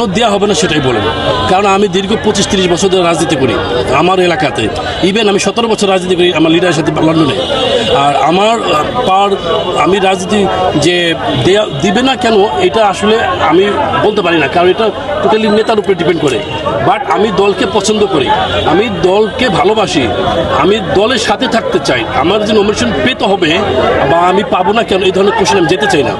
কেন দেওয়া হবে না সেটাই বলেন কারণ আমি দীর্ঘ পঁচিশ তিরিশ বছর ধরে রাজনীতি করি আমার এলাকাতে। ইভেন আমি সতেরো বছর রাজনীতি করি, আমার লিডারের সাথে লন্ডনে। আর আমার পার আমি রাজনীতি যে দিবে না কেন, এটা আসলে আমি বলতে পারি না, কারণ এটা টোটালি নেতার উপরে ডিপেন্ড করে। বাট আমি দলকে পছন্দ করি, আমি দলকে ভালোবাসি, আমি দলের সাথে থাকতে চাই, আমার যে নমিনেশন পেতে হবে, বা আমি পাবো না কেন, এই ধরনের কোশ্চেন আমি যেতে চাই না।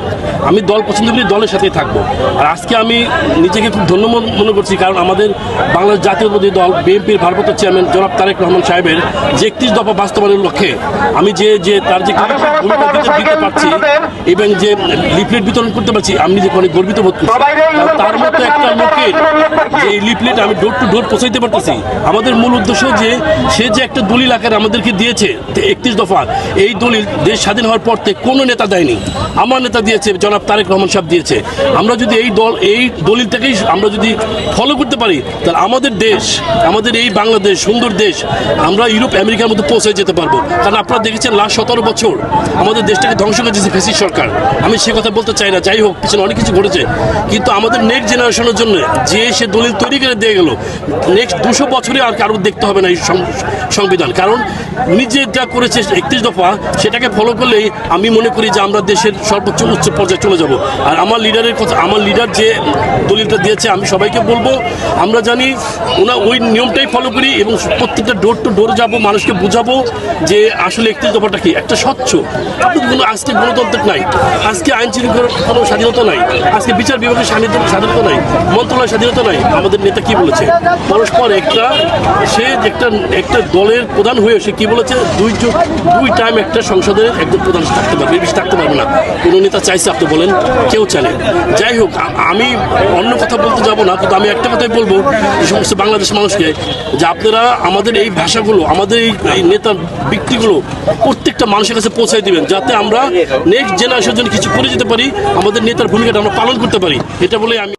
আমি দল পছন্দ করি দলের সাথেই থাকব। আর আজকে আমি নিজেকে খুব ধন্য মনে করছি, কারণ আমাদের বাংলাদেশ জাতীয়বাদী দল, বিএনপির ভারপ্রাপ্ত চেয়ারম্যান জনাব তারেক রহমান সাহেবের যে একত্রিশ দফা বাস্তবায়নের লক্ষ্যে, আমি যে যে তার যে ভূমিকা দিতে পারছি এবং যে লিফলেট বিতরণ করতে পারছি আমি নিজেকে অনেক গর্বিত বোধ করছি। তার মতো একটা লোকের যে লিফলেট আমি ডোর টু ডোর পৌঁছাইতে পারতেছি। আমাদের মূল উদ্দেশ্য যে সে যে একটা দলিল আকারে আমাদেরকে দিয়েছে একত্রিশ দফা এই দলিল দেশ স্বাধীন হওয়ার পর থেকে কোনো নেতা দেয়নি। আমার নেতা দিয়েছে জনাব তারেক রহমান সাহেব দিয়েছে। আমরা যদি এই দল এই দলিলটাকেই আমরা যদি ফলো করতে পারি তাহলে আমাদের দেশ আমাদের এই বাংলাদেশ সুন্দর দেশ আমরা ইউরোপ আমেরিকার মধ্যে পৌঁছে যেতে পারব। কারণ আপনারা দেখেছেন লাস্ট সতেরো বছর আমাদের দেশটাকে ধ্বংস করে দিয়েছে ফেসিস সরকার। আমি সে কথা বলতে চাই না, যাই হোক, পিছনে অনেক কিছু ঘটেছে। কিন্তু আমাদের নেক্সট জেনারেশনের জন্য যে সে দলিল তৈরি করে দিয়ে গেল নেক্সট দুশো বছরে আর কারও দেখতে হবে না এই সংবিধান। কারণ উনি যা করেছে একত্রিশ দফা, সেটাকে ফলো করলেই আমি মনে করি যে আমরা দেশের সর্বোচ্চ উচ্চ পর্যায়ে চলে যাব। আর আমার লিডারের কথা আমার লিডার যে দলিলটা দিয়েছে, আমি সবাইকে বলব, আমরা জানি ওনা ওই নিয়মটাই ফলো করি এবং প্রত্যেকটা ডোর টু ডোর যাব, মানুষকে বোঝাবো যে আসলে একত্রিশ দফাটা কি একটা স্বচ্ছ। কোনো আজকে গণতন্ত্র নাই। আজকে আইন শৃঙ্খলার কোনো স্বাধীনতা নাই। আজকে বিচার বিভাগের স্বাধীনতা নাই। মন্ত্রণালয়ের স্বাধীনতা নাই। আমাদের নেতা কি বলেছে? পরস্পর একটা সে একটা একটা দলের প্রধান হয়ে সে কি বলেছে? দুই যো- দুই টাইম একটা সংসদের একজন প্রধান থাকতে পারবে বেশি থাকতে পারবে না। কোনো নেতা চাইছে, আপনি বলেন, কেউ চালে যাই হোক আমি অন্য কথা বলতে যাব না, কিন্তু আমি একটা কথাই বলব এই সমস্ত বাংলাদেশ মানুষকে, যে আপনারা আমাদের এই ভাষাগুলো, আমাদের এই নেতার ব্যক্তিগুলো প্রত্যেকটা মানুষের কাছে পৌঁছাই দিবেন, যাতে আমরা নেক্সট জেনারেশনের জন্য কিছু করে যেতে পারি, আমাদের নেতার ভূমিকাটা আমরা পালন করতে পারি। এটা বলে আমি